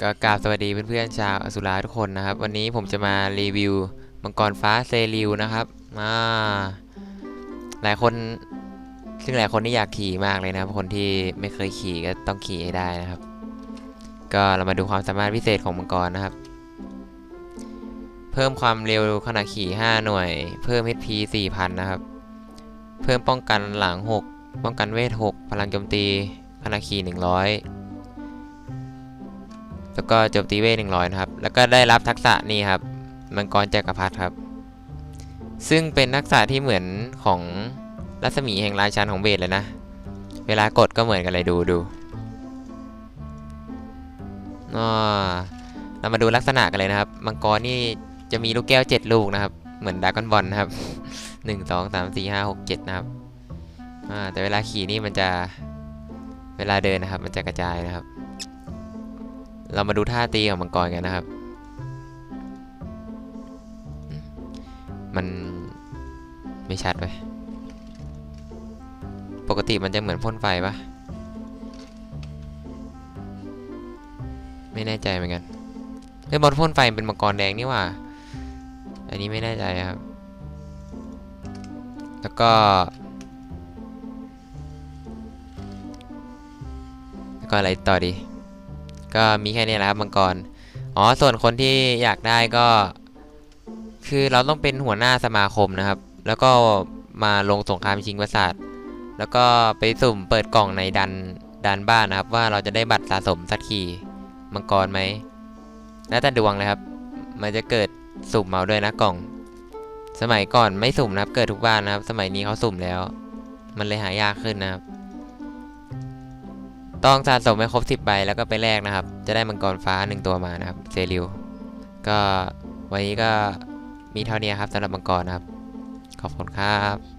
ก็กราบสวัสดีเพื่อนๆชาวอสุราทุกคนนะครับ วันนี้ผมจะมารีวิวมังกรฟ้าเซริวนะครับมาหลายคนซึ่งหลายคนที่อยากขี่มากเลยนะครับคนที่ไม่เคยขี่ก็ต้องขี่ให้ได้นะครับ ก็เรามาดูความสามารถพิเศษของมังกรนะครับ เพิ่มความเร็วขณะขี่ 5 หน่วย เพิ่ม HP 4,000 นะครับ เพิ่มป้องกันหลัง 6 ป้องกันเวท 6 พลังโจมตีขณะขี่ 100 แล้วก็โจมตีเวทหนึ่งร้อยนะครับ แล้วก็ได้รับทักษะนี่ครับ มังกรจักรพรรดิครับ ซึ่งเป็นทักษะที่เหมือนของรัศมีแห่งราชันของเบสเลยนะ เวลากดก็เหมือนกันเลยดูดูอ๋อเรามาดูลักษณะกันเลยนะครับ มังกรนี่จะมีลูกแก้วเจ็ดลูกนะครับ เหมือนดากอนบอลนะครับหนึ่งสองสามสี่ห้าหกเจ็ดนะครับอ่าแต่เวลาขี่นี่มันจะเวลาเดินนะครับ มันจะกระจายนะครับ เรามาดูท่าตีของมังกรกันนะครับ มันไม่ชัดไปปกติมันจะเหมือนพ่นไฟปะไม่แน่ใจเหมือนกันเฮ้ยบอลพ่นไฟเป็นมังกรแดงนี่ว่า อันนี้ไม่แน่ใจครับ แล้วก็แล้วก็อะไรต่อดี ก็มีแค่นี้แหละครับมังกร อ๋อ ส่วนคนที่อยากได้ก็ คือเราต้องเป็นหัวหน้าสมาคมนะครับ แล้วก็มาลงสงครามชิงปราสาท แล้วก็ไปสุ่มเปิดกล่องในดันดันบ้านนะครับ ว่าเราจะได้บัตรสะสมสักขีมังกรไหม แล้วแต่ดวงเลยครับ มันจะเกิดสุ่มเอาด้วยนะกล่อง สมัยก่อนไม่สุ่มนะครับ เกิดทุกบ้านนะครับ สมัยนี้เขาสุ่มแล้ว มันเลยหายากขึ้นนะครับ ต้องสะสมให้ครบ 10ใบแล้วก็ไปแลกนะครับ จะได้มังกรฟ้า 1 ตัวมานะครับเซริวก็วันนี้ก็มีเท่านี้ครับสำหรับมังกรนะครับ ขอบคุณครับ